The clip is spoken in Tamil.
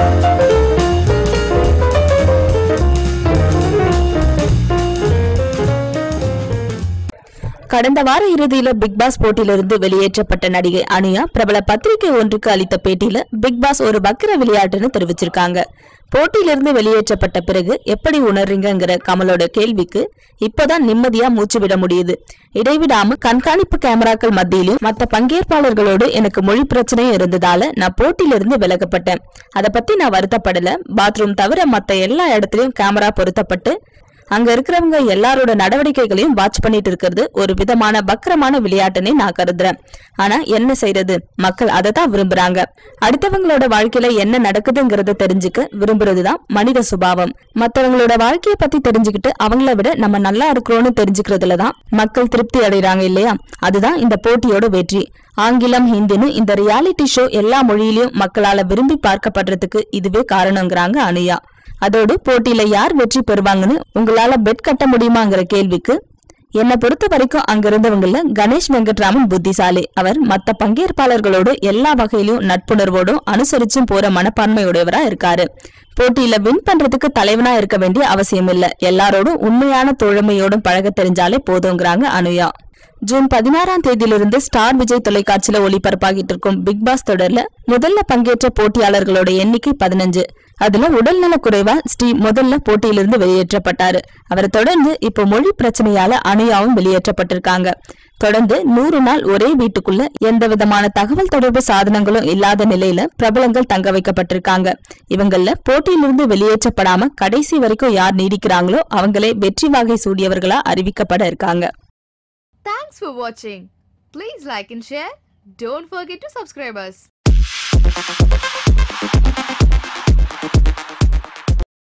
Thank கடந்த வார இறுதியில பிக் பாஸ் போட்டியிலிருந்து வெளியேற்றப்பட்ட நடிகை அனியா பிரபல பத்திரிகை ஒன்றுக்கு அளித்த பேட்டியில பிக் பாஸ் ஒரு பக்கிர விளையாட்டுன்னு தெரிவிச்சிருக்காங்க. போட்டியிலிருந்து வெளியேற்றப்பட்ட பிறகு எப்படி உணர்றீங்கிற கமலோட கேள்விக்கு இப்பதான் நிம்மதியா மூச்சு விட முடியுது. இடைவிடாம கண்காணிப்பு கேமராக்கள் மத்தியிலும் மற்ற பங்கேற்பாளர்களோடு எனக்கு மொழி பிரச்சனையும் இருந்ததால நான் போட்டியிலிருந்து விலகப்பட்டேன். அதை பத்தி நான் வருத்தப்படல. பாத்ரூம் தவிர மற்ற எல்லா இடத்துலயும் கேமரா பொருத்தப்பட்டு அங்க இருக்கிறவங்க எல்லாரோட நடவடிக்கைகளையும் வாட்ச் பண்ணிட்டு இருக்கிறது ஒரு விதமான பக்கரமான விளையாட்டுன்னு நான் கருதுறேன். ஆனா என்ன செய்யறது மக்கள் அதை தான் விரும்புறாங்க. அடுத்தவங்களோட வாழ்க்கையில என்ன நடக்குதுங்கிறத தெரிஞ்சுக்க விரும்புறதுதான் மனித சுபாவம். மத்தவங்களோட வாழ்க்கைய பத்தி தெரிஞ்சுக்கிட்டு அவங்கள விட நம்ம நல்லா இருக்கிறோம்னு தெரிஞ்சுக்கிறதுல தான் மக்கள் திருப்தி அடைறாங்க இல்லையா? அதுதான் இந்த போட்டியோட வெற்றி. ஆங்கிலம் ஹிந்தின்னு இந்த ரியாலிட்டி ஷோ எல்லா மொழியிலையும் மக்களால விரும்பி பார்க்கப்படுறதுக்கு இதுவே காரணங்கிறாங்க அனுயா அதோடு போட்டியில யார் வெற்றி பெறுவாங்கன்னு உங்களால பெட் கட்ட முடியுமாங்கிற கேள்விக்கு என்னை பொறுத்த வரைக்கும் அங்கிருந்தவங்கள கணேஷ் வெங்கட்ராமன் புத்திசாலி. அவர் மத்த பங்கேற்பாளர்களோடு எல்லா வகையிலும் நட்புணர்வோடும் அனுசரிச்சும் போற மனப்பான்மையுடையவரா இருக்காரு. போட்டியில வின் பண்றதுக்கு தலைவனா இருக்க வேண்டிய அவசியம் இல்ல. எல்லாரோடும் உண்மையான தோழமையோடும் பழக தெரிஞ்சாலே போதுங்கிறாங்க அனுயா. ஜூன் பதினாறாம் தேதியிலிருந்து ஸ்டார் விஜய் தொலைக்காட்சியில ஒளிபரப்பாகிட்டு இருக்கும் பிக் பாஸ் தொடர்ல முதல்ல பங்கேற்ற போட்டியாளர்களோட எண்ணிக்கை பதினஞ்சு. அதுல உடல்நல குறைவா ஸ்ரீ முதல்ல போட்டியிலிருந்து வெளியேற்றப்பட்டாரு. அவரை தொடர்ந்து இப்போ மொழி பிரச்சனையால அனுயாவும் வெளியேற்றப்பட்டிருக்காங்க. தொடர்ந்து நூறு நாள் ஒரே வீட்டுக்குள்ள எந்த விதமான தகவல் தொடர்பு சாதனங்களும் இல்லாத நிலையில பிரபலங்கள் தங்க வைக்கப்பட்டிருக்காங்க. இவங்கள போட்டியிலிருந்து வெளியேற்றப்படாம கடைசி வரைக்கும் யார் நீடிக்கிறாங்களோ அவங்களே வெற்றி வாகை சூடியவர்களா அறிவிக்கப்பட இருக்காங்க. தேங்க்ஸ் for வாட்சிங் please like and share don't forget to subscribe us.